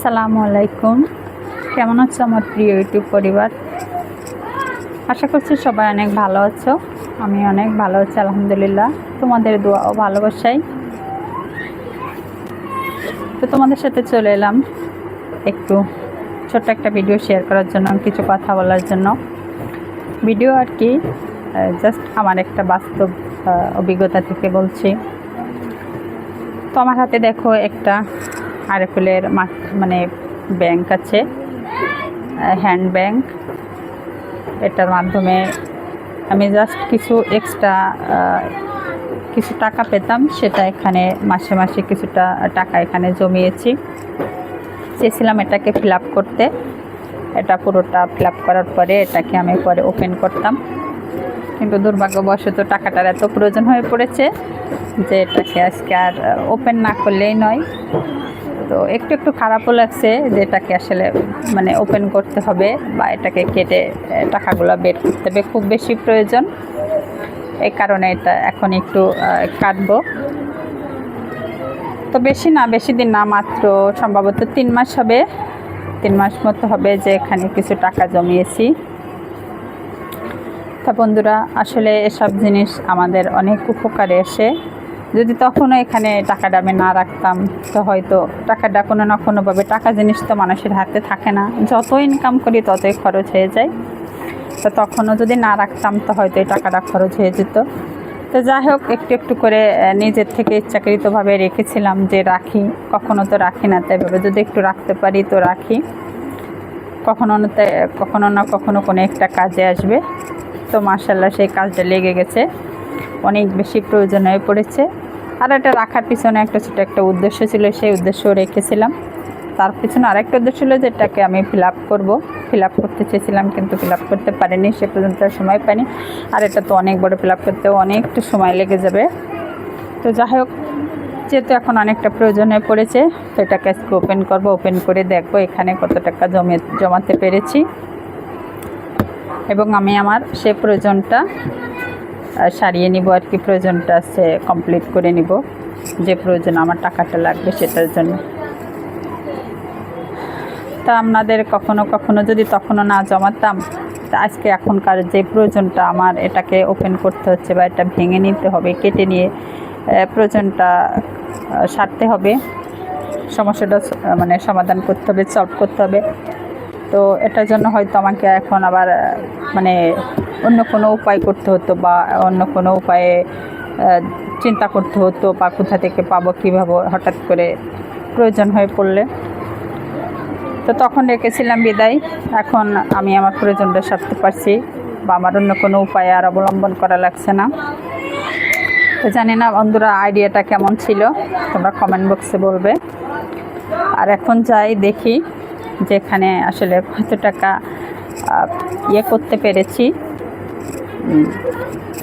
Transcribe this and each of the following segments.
আসসালামু আলাইকুম। কেমন আছো আমার প্রিয় ইউটিউব পরিবার? আশা করছি সবাই অনেক ভালো আছো। আমি অনেক ভালো আছি, আলহামদুলিল্লাহ। তোমাদের দোয়া ও ভালোবাসাই। তো তোমাদের সাথে চলে এলাম একটু ছোট্ট একটা ভিডিও শেয়ার করার জন্য, কিছু কথা বলার জন্য। ভিডিও আর কি জাস্ট আমার একটা বাস্তব অভিজ্ঞতা থেকে বলছি। তো আমার হাতে দেখো একটা আরএফএলের মানে ব্যাংক আছে, হ্যান্ড ব্যাংক। এটার মাধ্যমে আমি জাস্ট কিছু এক্সট্রা কিছু টাকা পেতাম, সেটা এখানে মাসে মাসে কিছুটা টাকা এখানে জমিয়েছি। চেয়েছিলাম এটাকে ফিল করতে। এটা পুরোটা ফিল করার পরে এটাকে আমি পরে ওপেন করতাম। কিন্তু দুর্ভাগ্যবশত টাকাটার এত প্রয়োজন হয়ে পড়েছে যে এটাকে আজকে আর ওপেন না করলেই নয়। তো একটু একটু খারাপও লাগছে যে এটাকে আসলে মানে ওপেন করতে হবে বা এটাকে কেটে টাকাগুলো বের করতে হবে। খুব বেশি প্রয়োজন। এই কারণে এটা এখন একটু কাটবো। তো বেশি না, বেশি দিন না, মাত্র সম্ভবত তিন মাস হবে। তিন মাস মতো হবে যে এখানে কিছু টাকা জমিয়েছি। তা বন্ধুরা, আসলে এসব জিনিস আমাদের অনেক উপকারে আসে। যদি তখনও এখানে টাকাটা আমি না রাখতাম, তো হয়তো টাকাটা কোনো না কোনোভাবে, টাকা জিনিস তো মানুষের হাতে থাকে না। যত ইনকাম করি ততই খরচ হয়ে যায়। তো তখনও যদি না রাখতাম, তো হয়তো এই টাকাটা খরচ হয়ে যেত। তো যাই হোক, একটু একটু করে নিজের থেকে ইচ্ছাকৃতভাবে রেখেছিলাম যে রাখি। কখনো তো রাখি না তাই ভাবে যদি একটু রাখতে পারি, তো রাখি। কখনো না কখনো না কখনো কোনো একটা কাজে আসবে। তো মার্শাল্লাহ সেই কাজটা লেগে গেছে। অনেক বেশি প্রয়োজন হয়ে পড়েছে। আর এটা রাখার পিছনে একটা ছোটো একটা উদ্দেশ্য ছিল, সেই উদ্দেশ্য রেখেছিলাম। তার পিছনে আরেকটা উদ্দেশ্য ছিল যেটাকে আমি ফিল আপ করব। ফিল আপ করতে চেয়েছিলাম কিন্তু ফিল আপ করতে পারিনি, সে পর্যন্ত সময় পাইনি। আর এটা তো অনেক বড় ফিল আপ করতেও অনেকটা সময় লেগে যাবে। তো যাই হোক, যেহেতু এখন অনেকটা প্রয়োজন হয়ে পড়েছে, তো এটাকে আজকে ওপেন করব। ওপেন করে দেখব এখানে কত টাকা জমে, জমাতে পেরেছি। এবং আমি আমার সে প্রয়োজনটা সারিয়ে নিব আর কি, প্রয়োজনটা সে কমপ্লিট করে নিব। যে প্রয়োজন আমার টাকাটা লাগবে সেটার জন্য। তা আপনাদের কখনো কখনো যদি তখনও না জমাতাম, তা আজকে এখনকার যে প্রয়োজনটা আমার, এটাকে ওপেন করতে হচ্ছে বা এটা ভেঙে নিতে হবে, কেটে নিয়ে প্রয়োজনটা সারতে হবে। সমস্যাটা মানে সমাধান করতে হবে সলভ করতে হবে। তো এটার জন্য হয়তো আমাকে এখন আবার মানে অন্য কোনো উপায় করতে হতো বা অন্য কোনো উপায়ে চিন্তা করতে হতো বা কোথা থেকে পাবো, কীভাবে হঠাৎ করে প্রয়োজন হয়ে পড়লে। তো তখন রেখেছিলাম বিদায়। এখন আমি আমার প্রয়োজনটা সারতে পারছি বা আমার অন্য কোনো উপায় আর অবলম্বন করা লাগছে না। তো জানি না বন্ধুরা, আইডিয়াটা কেমন ছিল, তোমরা কমেন্ট বক্সে বলবে। আর এখন যাই দেখি। যে এখানে আসলে কত টাকা ইয়ে করতে পেরেছি।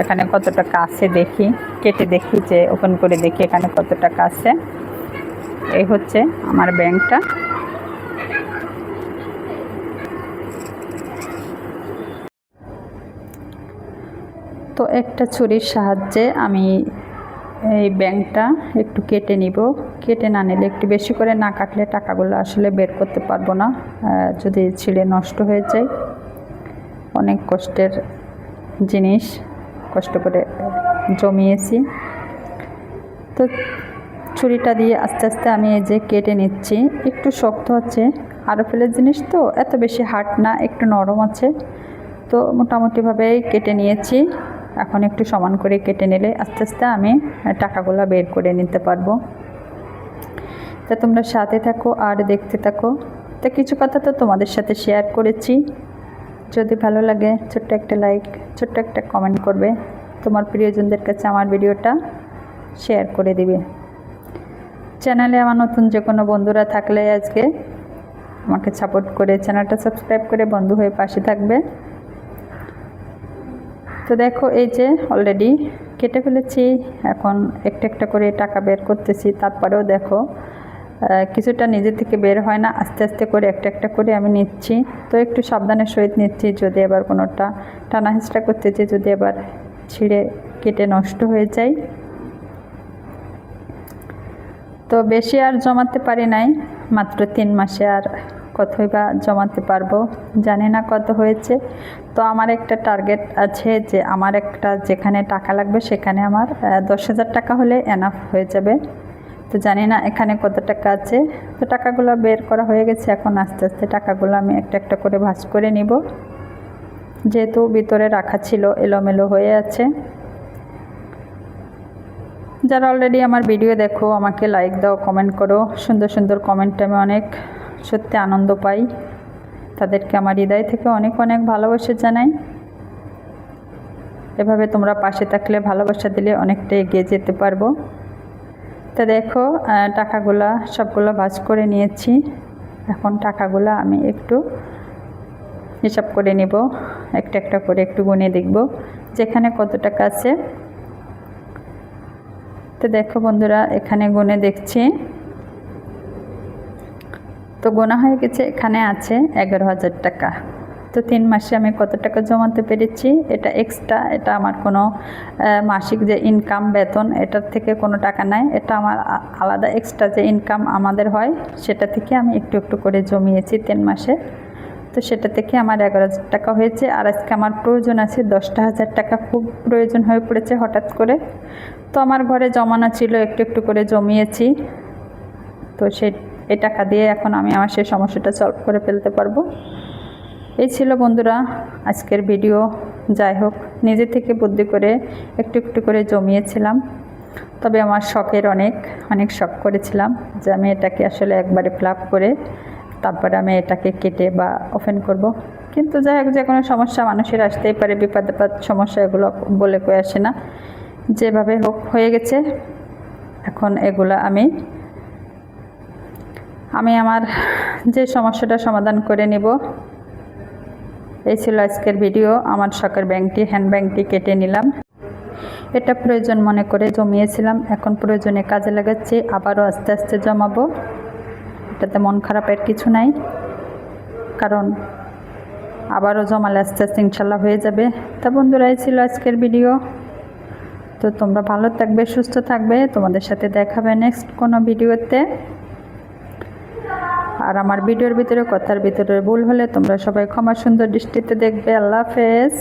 এখানে কত টাকা আছে দেখি, কেটে দেখি যে ওপেন করে দেখি এখানে কত টাকা আছে। এই হচ্ছে আমার ব্যাংকটা। তো একটা ছুরির সাহায্যে আমি এই ব্যাংকটা একটু কেটে নিব। কেটে না নিলে একটু বেশি করে না কাটলে টাকাগুলো আসলে বের করতে পারব না। যদি ছিঁড়ে নষ্ট হয়ে যায়। অনেক কষ্টের জিনিস কষ্ট করে জমিয়েছি। তো ছুরিটা দিয়ে আস্তে আস্তে আমি এই যে কেটে নিচ্ছি। একটু শক্ত হচ্ছে আরও ফেলের জিনিস তো এত বেশি হার্ড না, একটু নরম আছে। তো মোটামুটিভাবেই কেটে নিয়েছি। এখন একটু সমান করে কেটে নিলে আস্তে আস্তে আমি টাকাগুলো বের করে নিতে পারব। তা তোমরা সাথে থাকো আর দেখতে থাকো। তা কিছু কথা তো তোমাদের সাথে শেয়ার করেছি। যদি ভালো লাগে, ছোট্ট একটা লাইক ছোট্ট একটা কমেন্ট করবে। তোমার প্রিয়জনদের কাছে আমার ভিডিওটা শেয়ার করে দিবে। চ্যানেলে আমার নতুন যে কোনো বন্ধুরা থাকলে আজকে আমাকে সাপোর্ট করে চ্যানেলটা সাবস্ক্রাইব করে বন্ধু হয়ে পাশে থাকবে। তো দেখো, এই যে অলরেডি কেটে ফেলেছি। এখন একটা একটা করে টাকা বের করতেছি। তারপরেও দেখো কিছুটা নিজে থেকে বের হয় না। আস্তে আস্তে করে একটা একটা করে আমি নিচ্ছি। তো একটু সাবধানের সহিত নিচ্ছি, যদি আবার কোনোটা টানা করতে করতেছি, যদি আবার ছিঁড়ে কেটে নষ্ট হয়ে যায়। তো বেশি আর জমাতে পারি নাই, মাত্র তিন মাসে আর কতই বা জমাতে পারব, জানি না কত হয়েছে। তো আমার একটা টার্গেট আছে যে, আমার একটা যেখানে টাকা লাগবে সেখানে আমার দশ হাজার টাকা হলে এনাফ হয়ে যাবে। তো জানি না এখানে কত টাকা আছে। তো টাকাগুলো বের করা হয়ে গেছে, এখন আস্তে আস্তে টাকাগুলো আমি একটা একটা করে ভাঁজ করে নিব। যেহেতু ভিতরে রাখা ছিল, এলোমেলো হয়ে আছে। যারা অলরেডি আমার ভিডিও দেখো, আমাকে লাইক দাও কমেন্ট করো। সুন্দর সুন্দর কমেন্টে আমি অনেক সত্যি আনন্দ পাই। তাদেরকে আমার হৃদয় থেকে অনেক অনেক ভালোবাসা জানাই। এভাবে তোমরা পাশে থাকলে ভালোবাসা দিলে অনেকটা এগিয়ে যেতে পারব। তো দেখো টাকাগুলা সবগুলো ভাজ করে নিয়েছি। এখন টাকাগুলো আমি একটু হিসাব করে নেব। একটা একটা করে একটু গুনে দেখব যেখানে কত টাকা আছে। তো দেখো বন্ধুরা, এখানে গুনে দেখছি। তো গোনা হয়ে গেছে? এখানে আছে এগারো হাজার টাকা। তো তিন মাসে আমি কত টাকা জমাতে পেরেছি? এটা এক্সট্রা এটা আমার কোনো মাসিক যে ইনকাম বেতন, এটার থেকে কোনো টাকা নাই। এটা আমার আলাদা এক্সট্রা যে ইনকাম আমাদের হয়, সেটা থেকে আমি একটু একটু করে জমিয়েছি তিন মাসে। তো সেটা থেকে আমার এগারো হাজার টাকা হয়েছে। আর আজকে আমার প্রয়োজন আছে দশটা হাজার টাকা। খুব প্রয়োজন হয়ে পড়েছে হঠাৎ করে। তো আমার ঘরে জমানো ছিল, একটু একটু করে জমিয়েছি। তো সেই এই টাকা দিয়ে এখন আমি আমার সেই সমস্যাটা সলভ করে ফেলতে পারব। এই ছিল বন্ধুরা আজকের ভিডিও যাই হোক, নিজে থেকে বুদ্ধি করে একটু একটু করে জমিয়েছিলাম। তবে আমার শখের অনেক অনেক শখ করেছিলাম যে আমি এটাকে আসলে একবারে ফ্লাপ করে তারপরে আমি এটাকে কেটে বা ওপেন করব। কিন্তু যাই হোক, যে কোনো সমস্যা মানুষের আসতেই পারে, বিপদ আপদ সমস্যা এগুলো বলে কয়ে আসে না। যেভাবে হোক, হয়ে গেছে। এখন এগুলো আমি আমি আমার যে সমস্যাটা সমাধান করে নেব, এই ছিল আজকের ভিডিও। আমার শখের ব্যাংকটি হ্যান্ড ব্যাংকটি কেটে নিলাম। এটা প্রয়োজন মনে করে জমিয়েছিলাম, এখন প্রয়োজনে কাজে লাগাচ্ছি, আবারও আস্তে আস্তে জমাবো। এটাতে মন খারাপের কিছু নাই, কারণ আবারও জমালে আস্তে আস্তে ইনশাল্লাহ হয়ে যাবে। তা বন্ধুরা, এই ছিল আজকের ভিডিও। তো তোমরা ভালো থাকবে, সুস্থ থাকবে। তোমাদের সাথে দেখাবে নেক্সট কোনো ভিডিওতে। আর আমার ভিডিওর ভিতরে কথার ভিতরে ভুল হলে তোমরা সবাই ক্ষমা সুন্দর দৃষ্টিতে দেখবে। আল্লাহ হাফেজ।